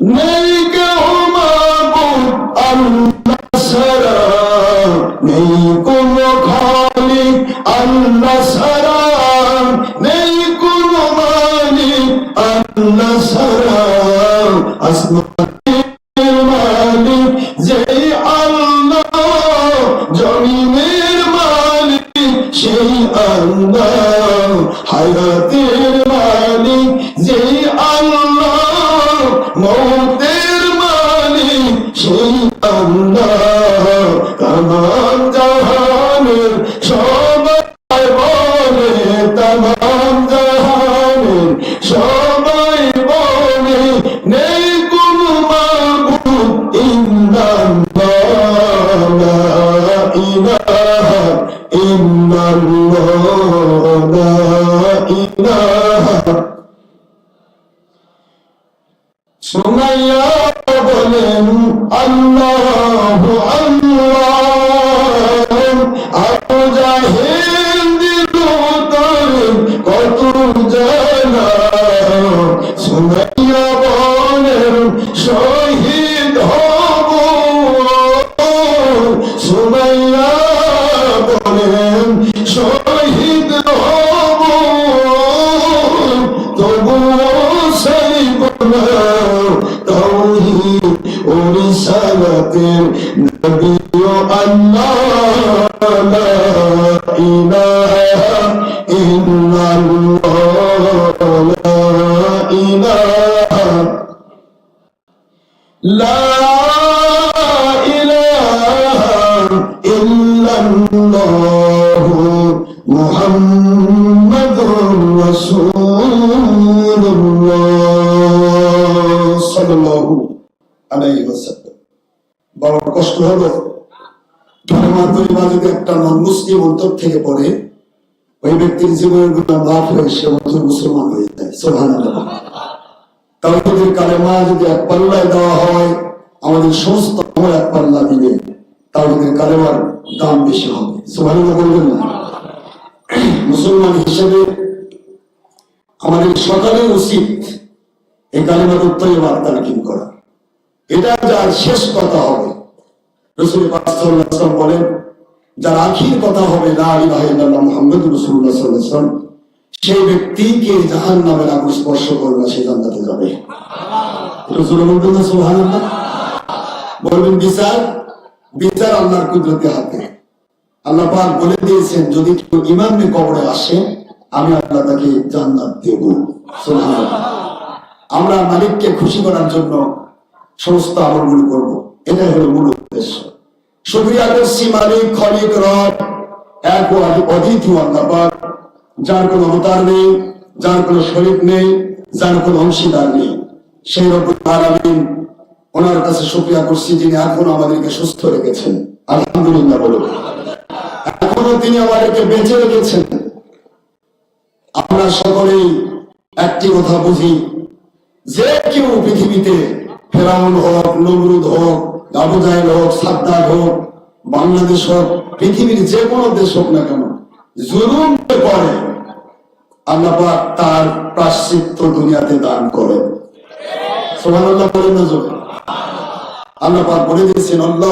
নেই কেউ মাবুদ আল্লাহ ছাড়া নেই কোনো খালিক। আল্লাহ ছাড়া নেই কোনো মালিক। আল্লাহ ছাড়া আসমানের মালিক। যেই আল্লাহ জমিনের মালিক, সেই আল্লাহ হায়াতের মালিক। যেই আল্লাহ তামাম জাহানের সবাই বলে তামাম জাহানের সবাই বলে নেই কোনো মাবুদ সুমাইয়া বলেন আল্লাহ জান্নাতিন যদিও আল্লাহ লা ইলাহা ইল্লাল্লাহ লা ইলাহা লা ইলাহা ইল্লাল্লাহ মুহাম্মাদুর রাসূলুল্লাহ সাল্লাল্লাহু আলাইহি ওয়াসাল্লাম। বড় কষ্ট হলো। যদি একটা নন মুসলিম অন্তর থেকে পড়ে, ওই ব্যক্তির জীবনের গুণা মাফ হয়ে সে মুসলমান হয়ে যায়। সোহান তাওহীদের কালেমা যদি এক পাল্লায় দেওয়া হয়, আমাদের সমস্ত আমল এক পাল্লা দিবে তাওহীদের কালেমার দাম বেশি হবে। সুবহানাল্লাহ বলবেন না। মুসলমান হিসেবে আমাদের সকালে উচিত এই কালেমার উত্তরীয় তালিকিন করা। এটা যার শেষ কথা হবে। বলেন, যার আখির কথা হবে আলাইহি ওয়াসাল্লাম সেই ব্যক্তিকে জাহান নামের আগুন স্পর্শ করবে সে জান্নাতে যাবে। বলবেন না বিচার বিচার আল্লাহর কুদরতে হাতে। আল্লাহ পাক বলে দিয়েছেন, যদি কেউ ইমাম কবরে আসে, আমি আল্লাহ তাকে জান্নাত দেব। আমরা মালিককে খুশি করার জন্য সমস্ত আমলগুলো করব। এটাই হলো মূল উদ্দেশ্য। শুক্রিয়া করছি মালিক খলিক রব, এক ও অদ্বিতীয় আল্লাহ যার কোনো অবতার নেই, যার কোনো শরীর নেই, যার কোনো অংশীদার নেই। সেই রকম ওনার কাছে শুক্রিয়া করছি যিনি এখন আমাদেরকে সুস্থ রেখেছেন। আলহামদুলিল্লাহ বলুন। এখনও তিনি আমাদেরকে বেঁচে রেখেছেন। আমরা সকলেই একটি কথা বুঝি, যে কেউ পৃথিবীতে ফেরাউন হোক নমরুদ হোক আবু হোক সাদ্দার হোক, বাংলাদেশ হোক, পৃথিবীর যে কোনো দেশ হোক না কেন, জুলুম করে আল্লাপাক তার প্রাশ্চিত্য দুনিয়াতে দান করেন। আল্লাহ বলেন না আল্লাপাক বলে দিয়েছেন, আল্লাহ